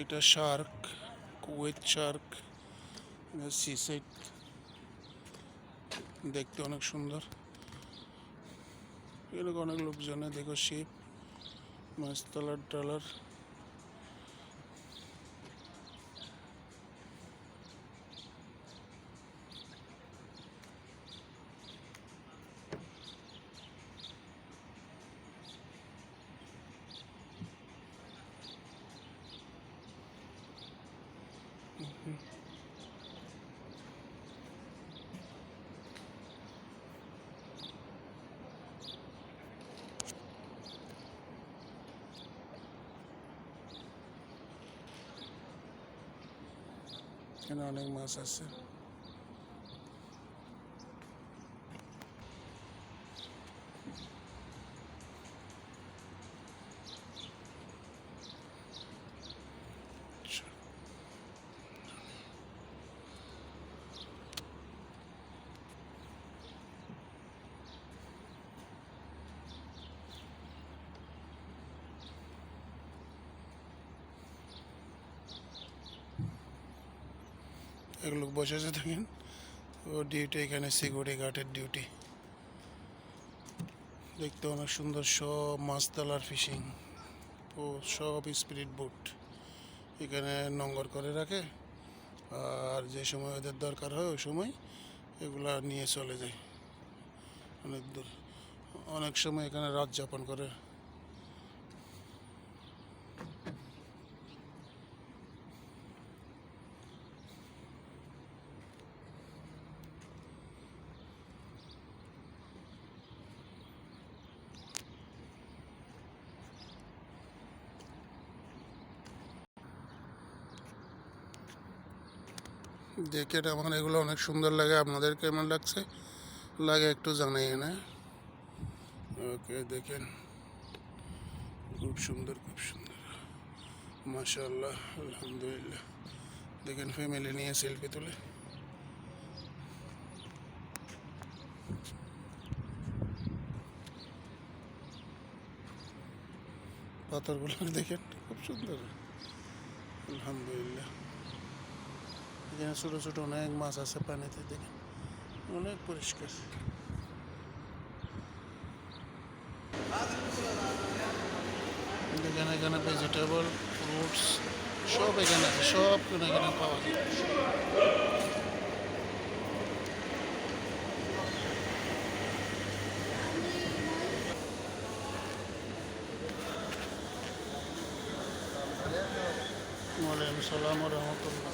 এটা Shark, Kuwait Shark সিসেট দেখতে অনেক সুন্দর। এরকম অনেক লোকজনে দেখো, শিপ, মাছ, তলার 听到你们说事。এক লোক বসে আছে দেখেন। ও ডিউটি এখানে সিকিউরিটি গার্ডের ডিউটি দেখতে অনেক সুন্দর সব মাছ তলার ফিশিং ও সব স্পিরিট বোট এখানে নোংর করে রাখে। আর যে সময় ওদের দরকার হয়, ওই সময় এগুলা নিয়ে চলে যায়। অনেক দূর। অনেক সময় এখানে রাত যাপন করে। দেখে আমার এগুলো অনেক সুন্দর লাগে আপনাদের কেমন লাগছে? লাগে একটু জানাই না। ওকে, দেখেন। খুব সুন্দর খুব সুন্দর। মাশাল্লাহ আলহামদুলিল্লাহ। দেখেন ফ্যামিলি নিয়ে সেলফি তুলে। পাথরগুলো দেখেন, খুব সুন্দর। আলহামদুলিল্লাহ। এখানে ছোটো ছোটো অনেক মাছ আছে পানিতে দেখেন অনেক পরিষ্কার এখানে এখানে ভেজিটেবল ফ্রুটস সব এখানে আছে সব কোনো এখানে পাওয়া যায় ওয়ালাইকুম সালাম রহমতুল্লাহ